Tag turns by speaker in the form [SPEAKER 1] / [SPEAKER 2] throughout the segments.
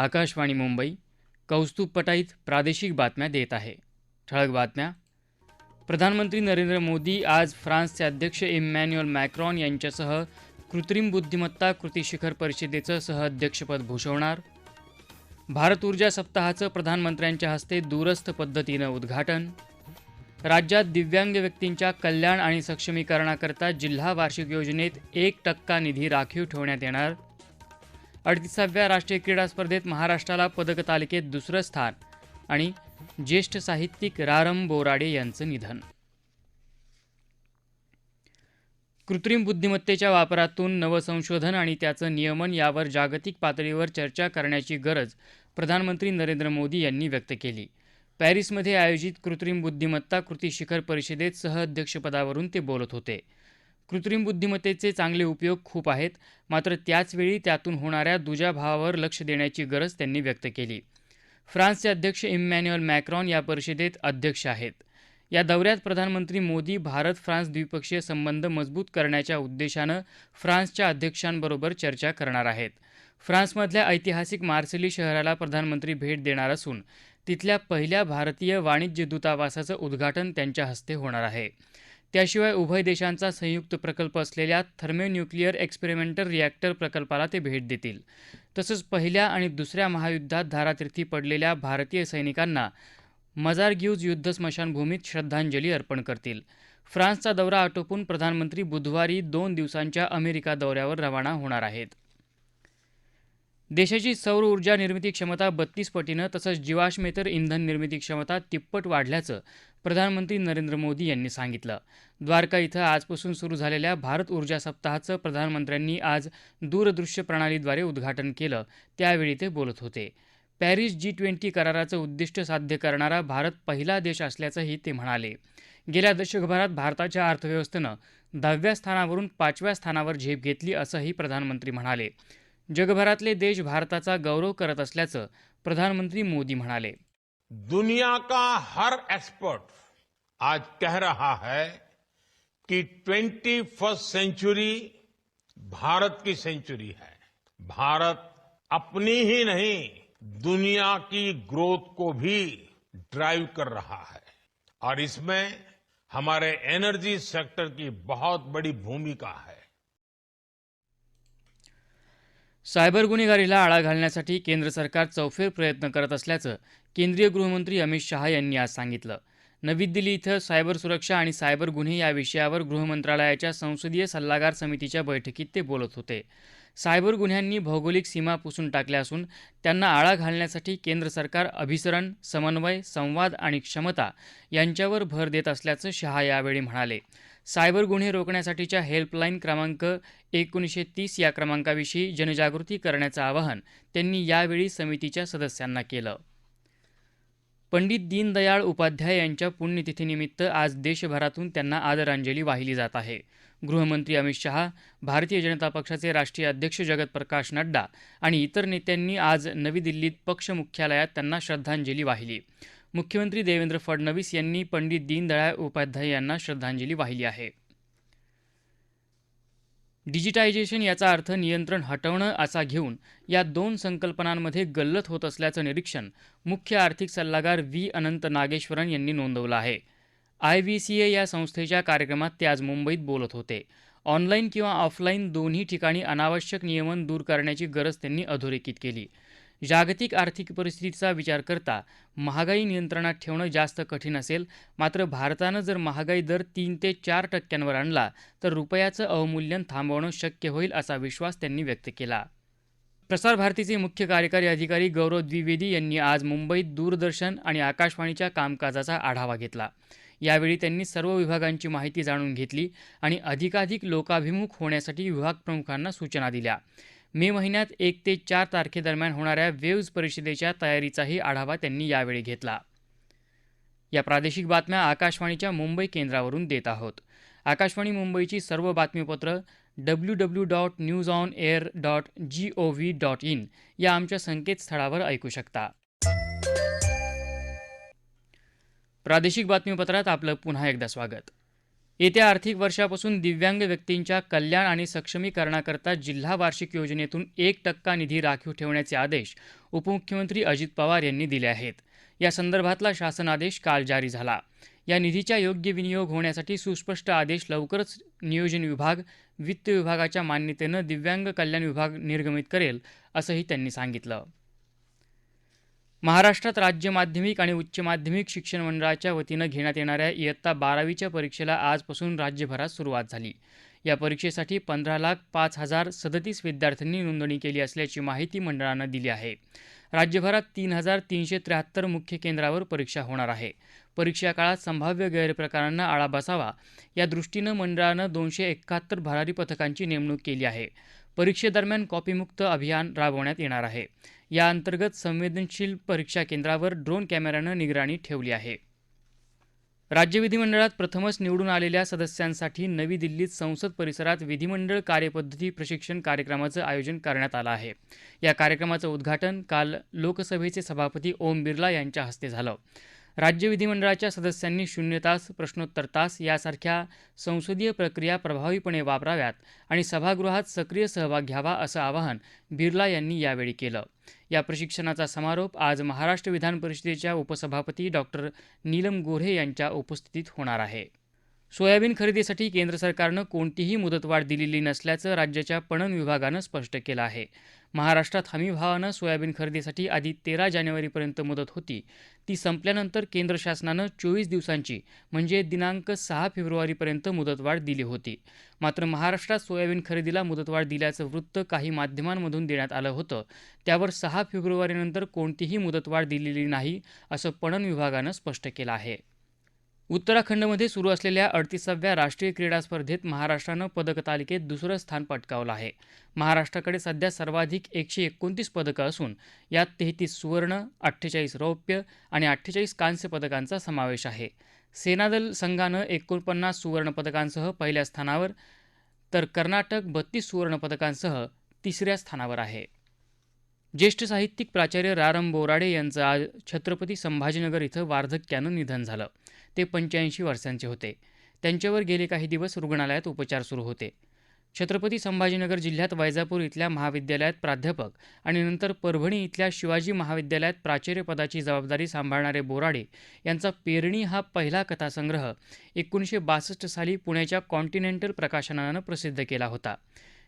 [SPEAKER 1] आकाशवाणी मुंबई कौस्तुभ पटाईत प्रादेशिक बातम्या देत आहे ठळक बातम्या प्रधानमंत्री नरेंद्र मोदी आज फ्रान्सचे अध्यक्ष इमॅन्युअल मॅक्रॉन यांच्यासह कृत्रिम बुद्धिमत्ता कृती शिखर परिषदेचं सहअध्यक्षपद भूषवणार भारत ऊर्जा सप्ताहाचं प्रधानमंत्र्यांच्या हस्ते दूरस्थ पद्धतीनं उद्घाटन राज्यात दिव्यांग व्यक्तींच्या कल्याण आणि सक्षमीकरणाकरता जिल्हा वार्षिक योजनेत एक टक्का निधी राखीव ठेवण्यात येणार अडतीसाव्या राष्ट्रीय क्रीडा स्पर्धेत महाराष्ट्राला पदकतालिकेत दुसरं स्थान आणि ज्येष्ठ साहित्यिक रारम बोराडे यांचं निधन कृत्रिम बुद्धिमत्तेच्या वापरातून नवसंशोधन आणि त्याचं नियमन यावर जागतिक पातळीवर चर्चा करण्याची गरज प्रधानमंत्री नरेंद्र मोदी यांनी व्यक्त केली पॅरिसमध्ये आयोजित कृत्रिम बुद्धिमत्ता कृती शिखर परिषदेत सहअध्यक्षपदावरून ते बोलत होते कृत्रिम बुद्धिमत्तेचे चांगले उपयोग खूप आहेत मात्र त्याचवेळी त्यातून होणाऱ्या दुजाभावावर लक्ष देण्याची गरज त्यांनी व्यक्त केली फ्रान्सचे अध्यक्ष इम्मॅन्युअल मॅक्रॉन या परिषदेत अध्यक्ष आहेत या दौऱ्यात प्रधानमंत्री मोदी भारत फ्रान्स द्विपक्षीय संबंध मजबूत करण्याच्या उद्देशानं फ्रान्सच्या अध्यक्षांबरोबर चर्चा करणार आहेत फ्रान्समधल्या ऐतिहासिक मार्सेली शहराला प्रधानमंत्री भेट देणार असून तिथल्या पहिल्या भारतीय वाणिज्य दूतावासाचं उद्घाटन त्यांच्या हस्ते होणार आहे त्याशिवाय उभय देशांचा संयुक्त प्रकल्प असलेल्या थर्मोन्युक्लिअर एक्सपेरिमेंटल रिॲक्टर प्रकल्पाला ते भेट देतील तसंच पहिल्या आणि दुसऱ्या महायुद्धात धारातीर्थी पडलेल्या भारतीय सैनिकांना मजारग्यूज युद्ध स्मशानभूमीत श्रद्धांजली अर्पण करतील फ्रान्सचा दौरा आटोपून प्रधानमंत्री बुधवारी दोन दिवसांच्या अमेरिका दौऱ्यावर रवाना होणार आहेत देशाची सौर ऊर्जा निर्मिती क्षमता बत्तीस पटीनं तसंच जीवाश्मेतर इंधन निर्मिती क्षमता तिप्पट वाढल्याचं प्रधानमंत्री नरेंद्र मोदी यांनी सांगितलं द्वारका इथं आजपासून सुरू झालेल्या भारत ऊर्जा सप्ताहाचं प्रधानमंत्र्यांनी आज दूरदृश्य प्रणालीद्वारे उद्घाटन केलं त्यावेळी ते बोलत होते पॅरिस जी ट्वेंटी कराराचं उद्दिष्ट साध्य करणारा भारत पहिला देश असल्याचंही ते म्हणाले गेल्या दशकभरात भारताच्या अर्थव्यवस्थेनं दहाव्या स्थानावरून पाचव्या स्थानावर झेप घेतली असंही प्रधानमंत्री म्हणाले जगभरातले देश भारताचा गौरव करत असल्याचं प्रधानमंत्री मोदी म्हणाले दुनिया का हर एक्सपर्ट आज कह रहा है कि ट्वेंटी फर्स्ट सेंचुरी भारत की सेंचुरी है भारत अपनी ही नहीं दुनिया की ग्रोथ को भी ड्राइव कर रहा है और इसमें हमारे एनर्जी सेक्टर की बहुत बड़ी भूमिका है
[SPEAKER 2] सायबर गुन्हेगारीला आळा घालण्यासाठी केंद्र सरकार चौफेर प्रयत्न करत असल्याचं केंद्रीय गृहमंत्री अमित शहा यांनी आज सांगितलं नवी दिल्ली इथं सायबर सुरक्षा आणि सायबर गुन्हे या विषयावर गृहमंत्रालयाच्या संसदीय सल्लागार समितीच्या बैठकीत ते बोलत होते सायबर गुन्ह्यांनी भौगोलिक सीमा पुसून टाकल्या असून त्यांना आळा घालण्यासाठी केंद्र सरकार अभिसरण समन्वय संवाद आणि क्षमता यांच्यावर भर देत असल्याचं शहा यावेळी म्हणाले सायबर गुन्हे रोखण्यासाठीच्या हेल्पलाईन क्रमांक एकोणीसशे तीस या क्रमांकाविषयी जनजागृती करण्याचं आवाहन त्यांनी यावेळी समितीच्या सदस्यांना केलं पंडित दीनदयाळ उपाध्याय यांच्या पुण्यतिथीनिमित्त आज देशभरातून त्यांना आदरांजली वाहिली जात आहे गृहमंत्री अमित शहा भारतीय जनता पक्षाचे राष्ट्रीय अध्यक्ष जगत प्रकाश नड्डा आणि इतर नेत्यांनी आज नवी दिल्लीत पक्ष मुख्यालयात त्यांना श्रद्धांजली वाहिली मुख्यमंत्री देवेंद्र फडणवीस यांनी पंडित दीनदयाळ उपाध्याय यांना श्रद्धांजली वाहिली आहे डिजिटायझेशन याचा अर्थ नियंत्रण हटवणं असा घेऊन या दोन संकल्पनांमध्ये गल्लत होत असल्याचं निरीक्षण मुख्य आर्थिक सल्लागार व्ही अनंत नागेश्वरन यांनी नोंदवलं आहे आय व्ही सी ए या संस्थेच्या कार्यक्रमात ते आज मुंबईत बोलत होते ऑनलाईन किंवा ऑफलाईन दोन्ही ठिकाणी अनावश्यक नियमन दूर करण्याची गरज त्यांनी अधोरेखित केली जागतिक आर्थिक परिस्थितीचा विचार करता महागाई नियंत्रणात ठेवणं जास्त कठीण असेल मात्र भारतानं जर महागाई दर तीन ते चार टक्क्यांवर आणला तर रुपयाचं अवमूल्यन थांबवणं शक्य होईल असा विश्वास त्यांनी व्यक्त केला प्रसार भारतीचे मुख्य कार्यकारी अधिकारी गौरव द्विवेदी यांनी आज मुंबईत दूरदर्शन आणि आकाशवाणीच्या कामकाजाचा आढावा घेतला यावेळी त्यांनी सर्व विभागांची माहिती जाणून घेतली आणि अधिकाधिक लोकाभिमुख होण्यासाठी विभाग प्रमुखांना सूचना दिल्या मे महिन्यात एक ते चार तारखेदरम्यान होणाऱ्या वेव्ज परिषदेच्या तयारीचाही आढावा त्यांनी यावेळी घेतला या प्रादेशिक बातम्या आकाशवाणीच्या मुंबई केंद्रावरून देत आहोत आकाशवाणी मुंबईची सर्व बातमीपत्र W W dot news on air dot G O V dot in या आमच्या संकेतस्थळावर ऐकू शकता प्रादेशिक बातमीपत्रात आपलं पुन्हा एकदा स्वागत येत्या आर्थिक वर्षापासून दिव्यांग व्यक्तींच्या कल्याण आणि सक्षमीकरणाकरता जिल्हा वार्षिक योजनेतून एक टक्का निधी राखीव ठेवण्याचे आदेश उपमुख्यमंत्री अजित पवार यांनी दिले आहेत या संदर्भातला शासन आदेश काल जारी झाला या निधीचा योग्य विनियोग होण्यासाठी सुस्पष्ट आदेश लवकरच नियोजन विभाग वित्त विभागाच्या मान्यतेनं दिव्यांग कल्याण विभाग निर्गमित करेल असंही त्यांनी सांगितलं महाराष्ट्रात राज्य माध्यमिक आणि उच्च माध्यमिक शिक्षण मंडळाच्या वतीनं घेण्यात येणाऱ्या इयत्ता बारावीच्या परीक्षेला आजपासून राज्यभरात सुरुवात झाली या परीक्षेसाठी पंधरा लाख पाच हजार सदतीस विद्यार्थ्यांनी नोंदणी केली असल्याची माहिती मंडळानं दिली आहे राज्यभरात तीन हजार तीनशे त्र्याहत्तर मुख्य केंद्रावर परीक्षा होणार आहे परीक्षा काळात संभाव्य गैरप्रकारांना आळा बसावा या दृष्टीनं मंडळानं दोनशे एकाहत्तर भरारी पथकांची नेमणूक केली आहे परीक्षेदरम्यान कॉपीमुक्त अभियान राबवण्यात येणार आहे या अंतर्गत संवेदनशील परीक्षा केंद्रावर ड्रोन कॅमेऱ्यानं निगराणी ठेवली आहे राज्य विधिमंडळात प्रथमच निवडून आलेल्या सदस्यांसाठी नवी दिल्लीत संसद परिसरात विधिमंडळ कार्यपद्धती प्रशिक्षण कार्यक्रमाचं आयोजन करण्यात आलं आहे या कार्यक्रमाचं उद्घाटन काल लोकसभेचे सभापती ओम बिर्ला यांच्या हस्ते झालं राज्य विधिमंडळाच्या सदस्यांनी शून्य तास प्रश्नोत्तर तास यासारख्या संसदीय प्रक्रिया प्रभावीपणे वापराव्यात आणि सभागृहात सक्रिय सहभाग घ्यावा असं आवाहन बिर्ला यांनी यावेळी केलं या प्रशिक्षणाचा समारोप आज महाराष्ट्र विधान परिषदेच्या उपसभापती डॉक्टर नीलम गोऱ्हे यांच्या उपस्थितीत होणार आहे सोयाबीन खरेदीसाठी केंद्र सरकारनं कोणतीही मुदतवाढ दिलेली नसल्याचं राज्याच्या पणन विभागानं स्पष्ट केलं आहे महाराष्ट्रात हमीभावानं सोयाबीन खरेदीसाठी आधी तेरा जानेवारीपर्यंत मुदत होती ती संपल्यानंतर केंद्र शासनानं चोवीस दिवसांची म्हणजे दिनांक सहा फेब्रुवारीपर्यंत मुदतवाढ दिली होती मात्र महाराष्ट्रात सोयाबीन खरेदीला मुदतवाढ दिल्याचं वृत्त काही माध्यमांमधून देण्यात आलं होतं त्यावर सहा फेब्रुवारीनंतर कोणतीही मुदतवाढ दिलेली नाही असं पणन विभागानं स्पष्ट केलं आहे उत्तराखंडमध्ये सुरू असलेल्या अडतीसाव्या राष्ट्रीय क्रीडा स्पर्धेत महाराष्ट्रानं पदकतालिकेत दुसरं स्थान पटकावलं आहे महाराष्ट्राकडे सध्या सर्वाधिक एकशे एकोणतीस पदकं असून यात तेहतीस सुवर्ण अठ्ठेचाळीस रौप्य आणि अठ्ठेचाळीस कांस्य पदकांचा समावेश आहे सेनादल संघानं एकोणपन्नास सुवर्णपदकांसह पहिल्या स्थानावर तर कर्नाटक बत्तीस सुवर्णपदकांसह तिसऱ्या स्थानावर आहे ज्येष्ठ साहित्यिक प्राचार्य रारम बोराडे यांचं आज छत्रपती संभाजीनगर इथं वार्धक्यानं निधन झालं ते पंच्याऐंशी वर्षांचे होते त्यांच्यावर गेले काही दिवस रुग्णालयात उपचार सुरू होते छत्रपती संभाजीनगर जिल्ह्यात वैजापूर इथल्या महाविद्यालयात प्राध्यापक आणि नंतर परभणी इथल्या शिवाजी महाविद्यालयात प्राचार्यपदाची जबाबदारी सांभाळणारे बोराडे यांचा पेरणी हा पहिला कथासंग्रह एकोणीसशे बासष्ट साली पुण्याच्या कॉन्टिनेंटल प्रकाशनानं प्रसिद्ध केला होता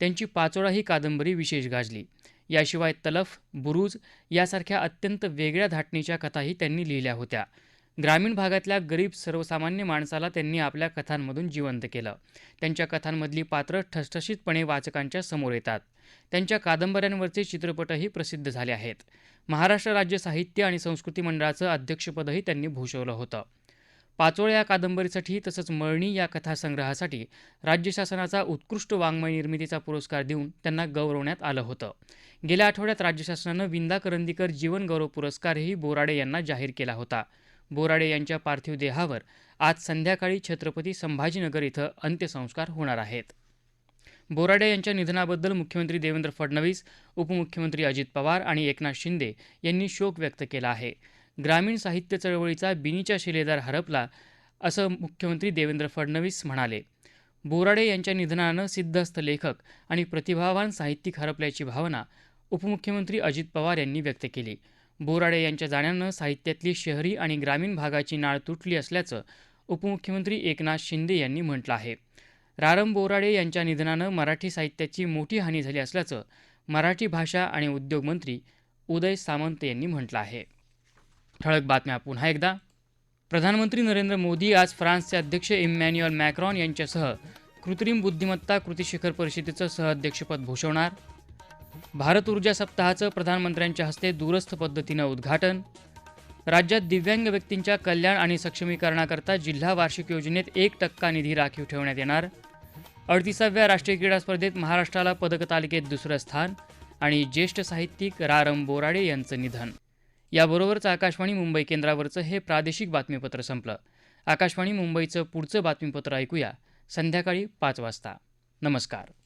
[SPEAKER 2] त्यांची पाचोळा ही कादंबरी विशेष गाजली याशिवाय तलफ बुरुज यासारख्या अत्यंत वेगळ्या धाटणीच्या कथाही त्यांनी लिहिल्या होत्या ग्रामीण भागातल्या गरीब सर्वसामान्य माणसाला त्यांनी आपल्या कथांमधून जिवंत केलं त्यांच्या कथांमधली पात्र ठसठशीतपणे वाचकांच्या समोर येतात त्यांच्या कादंबऱ्यांवरचे चित्रपटही प्रसिद्ध झाले आहेत महाराष्ट्र राज्य साहित्य आणि संस्कृती मंडळाचं अध्यक्षपदही त्यांनी भूषवलं होतं पाचोळ या कादंबरीसाठी तसंच मळणी या कथासंग्रहासाठी राज्य शासनाचा उत्कृष्ट वाङ्मय निर्मितीचा पुरस्कार देऊन त्यांना गौरवण्यात आलं होतं गेल्या आठवड्यात राज्य शासनानं विंदा करंदीकर जीवन गौरव पुरस्कारही बोराडे यांना जाहीर केला होता बोराडे यांच्या पार्थिव देहावर आज संध्याकाळी छत्रपती संभाजीनगर इथं अंत्यसंस्कार होणार आहेत बोराडे यांच्या निधनाबद्दल मुख्यमंत्री देवेंद्र फडणवीस उपमुख्यमंत्री अजित पवार आणि एकनाथ शिंदे यांनी शोक व्यक्त केला आहे ग्रामीण साहित्य चळवळीचा बिनीचा शिलेदार हरपला असं मुख्यमंत्री देवेंद्र फडणवीस म्हणाले बोराडे यांच्या निधनानं सिद्धस्थ लेखक आणि प्रतिभावान साहित्यिक हरपल्याची भावना उपमुख्यमंत्री अजित पवार यांनी व्यक्त केली बोराडे यांच्या जाण्यानं साहित्यातली शहरी आणि ग्रामीण भागाची नाळ तुटली असल्याचं उपमुख्यमंत्री एकनाथ शिंदे यांनी म्हटलं आहे रारम बोराडे यांच्या निधनानं मराठी साहित्याची मोठी हानी झाली असल्याचं मराठी भाषा आणि उद्योग मंत्री उदय सामंत यांनी म्हटलं आहे ठळक बातम्या पुन्हा एकदा प्रधानमंत्री नरेंद्र मोदी आज फ्रान्सचे अध्यक्ष इमॅन्युअल मॅक्रॉन यांच्यासह कृत्रिम बुद्धिमत्ता कृती शिखर परिषदेचं सहअध्यक्षपद भूषवणार भारत ऊर्जा सप्ताहाचं प्रधानमंत्र्यांच्या हस्ते दूरस्थ पद्धतीनं उद्घाटन राज्यात दिव्यांग व्यक्तींच्या कल्याण आणि सक्षमीकरणाकरता जिल्हा वार्षिक योजनेत एक टक्का निधी राखीव ठेवण्यात येणार अडतीसाव्या राष्ट्रीय क्रीडा स्पर्धेत महाराष्ट्राला पदक तालिकेत दुसरं स्थान आणि ज्येष्ठ साहित्यिक रारम बोराडे यांचं निधन याबरोबरच आकाशवाणी मुंबई केंद्रावरचं हे प्रादेशिक बातमीपत्र संपलं आकाशवाणी मुंबईचं पुढचं बातमीपत्र ऐकूया संध्याकाळी पाच वाजता नमस्कार